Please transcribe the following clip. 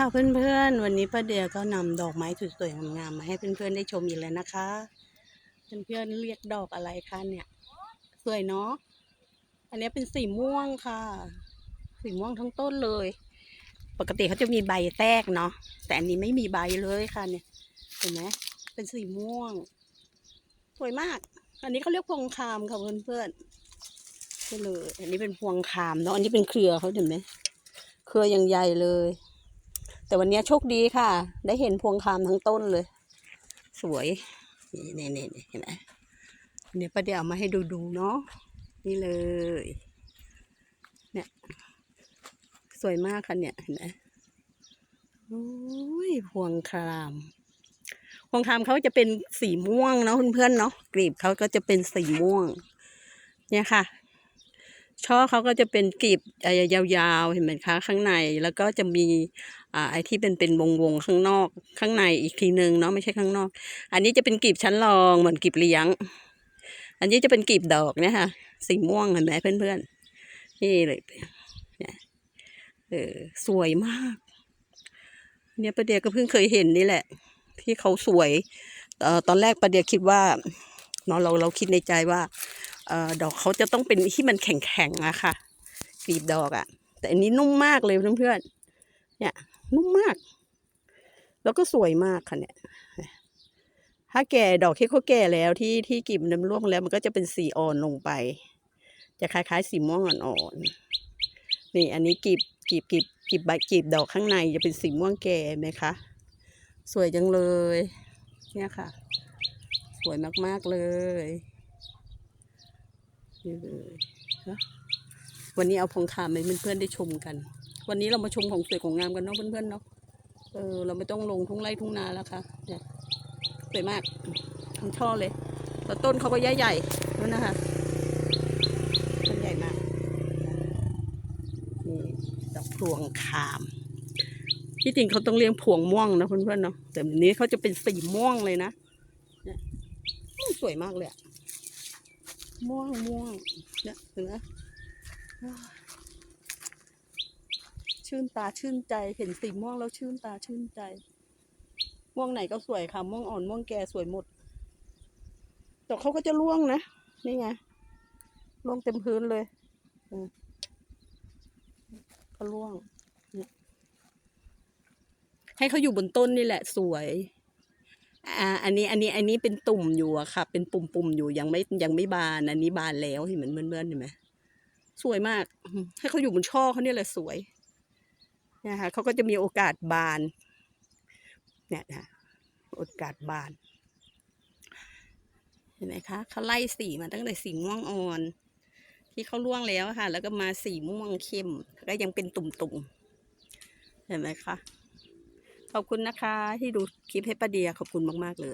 ค่ะเพื่อนๆ วันนี้ป้าเดียก็นำดอกไม้สวยๆงามๆมาให้เพื่อนๆได้ชมอีกแล้วนะคะ เพื่อนๆเรียกดอกอะไรคะเนี่ย สวยเนาะอันนี้เป็นสีม่วงค่ะ สีม่วงทั้งต้นเลย ปกติเขาจะมีใบแทรกเนาะแต่อันนี้ไม่มีใบเลยค่ะเนี่ยเห็นไหมเป็นสีม่วง สวยมาก อันนี้เขาเรียกพวงคามค่ะเพื่อนๆใช่เลย อันนี้เป็นพวงคามเนาะอันนี้เป็นเครือเขาเห็นไหมเครืออย่างใหญ่เลย แต่วันนี้โชคดีค่ะ ได้เห็นพวงคามทั้งต้นเลย สวย นี่นี่นี่นี่เห็นไหมเดี๋ยวประเดี๋ยวมาให้ดูดูๆเนาะนี่เลย เนี่ยสวยมากค่ะเนี่ยเห็นไหมโอ้ยพวงคราม พวงครามเขาจะเป็นสีม่วงเนาะเพื่อนๆเนาะกลีบเขาก็จะเป็นสีม่วง เนี่ยค่ะ ช่อเขาก็จะเป็นกลีบยาวๆ เห็นไหมคะ ข้างในแล้วก็จะมีอ่าไอ้ที่เป็นเป็นวงวงๆข้างนอก ข้างในอีกทีหนึ่งเนาะไม่ใช่ข้างนอก อันนี้จะเป็นกลีบชั้นรองเหมือนกลีบเลี้ยง อันนี้จะเป็นกลีบดอกเนี่ยค่ะสีม่วงเห็นไหมเพื่อนๆนี่เลยเนี่ยเออสวยมาก เนี่ยประเดี๋ยวก็เพิ่งเคยเห็นนี่แหละ ที่เขาสวยเอ่อตอนแรกประเดี๋ยวคิดว่า เนาะเราเราคิดในใจว่าออดอกเขาจะต้องเป็นที่มันแข็งๆอะค่ะกลีบดอกอะแต่อันนี้นุ่มมากเลยเพื่อนๆเนี่ย นุ่มมาก แล้วก็สวยมากค่ะเนี่ยถ้าแก่ดอกที่เขาแก่แล้วที่ที่กลีบมันร่วงแล้วมันก็จะเป็นสีอ่อนลงไป จะคล้ายๆสีม่วงอ่อนๆนี่ อันนี้กลีบกลีบกลีบกลีบใบกลีบดอกข้างในจะเป็นสีม่วงแก่ไหมคะ สวยจังเลย เนี่ยค่ะ วยมากๆเลยนี่เลยนะวันนี้เอาพงคามให้เพื่อนๆได้ชมกัน วันนี้เรามาชมของสวยของงามกันเนาะเพื่อนๆเนาะเออเราไม่ต้องลงทุ่งไร่ทุ่งนาแล้วค่ะเนี่ยสวยมากทั้งช่อเลยแล้วต้นเขาก็ใหญ่ใหญ่ๆนั่นนะคะต้นใหญ่มากนี่ดอกพวงคามที่จริงเขาต้องเลี้ยงพวงม่วงนะเพื่อนๆเนาะแต่นนี้เขาจะเป็นสีม่วงเลยนะ สวยมากเลยอะม่วงม่วงเนี่ยเห็นไหมชื่นตาชื่นใจเห็นสีม่วงแล้วชื่นตาชื่นใจ ม่วงไหนก็สวยค่ะ ม่วงอ่อนม่วงแก่สวยหมดแต่เขาก็จะร่วงนะนี่ไงร่วงเต็มพื้นเลยอืมก็ร่วงเนี่ยให้เขาอยู่บนต้นนี่แหละสวย อ่าอันนี้อันนี้อันนี้เป็นตุ่มอยู่อะค่ะ เป็นปุ่มๆอยู่ยังไม่ยังไม่บานอันนี้บานแล้วเห็นเหมือนเพื่อนๆเห็นไหมสวยมาก ให้เขาอยู่บนช่อเขาเนี่ยแหละสวยนะคะเขาก็จะมีโอกาสบาน เนี่ยนะโอกาสบาน เห็นไหมคะเขาไล่สีมาตั้งแต่สีม่วงอ่อน ที่เขาล่วงแล้วค่ะ แล้วก็มาสีม่วงเข้มก็ยังเป็นตุ่มๆเห็นไหมคะ ขอบคุณนะคะที่ดูคลิปให้ป้าเดียขอบคุณมาก ๆ เลย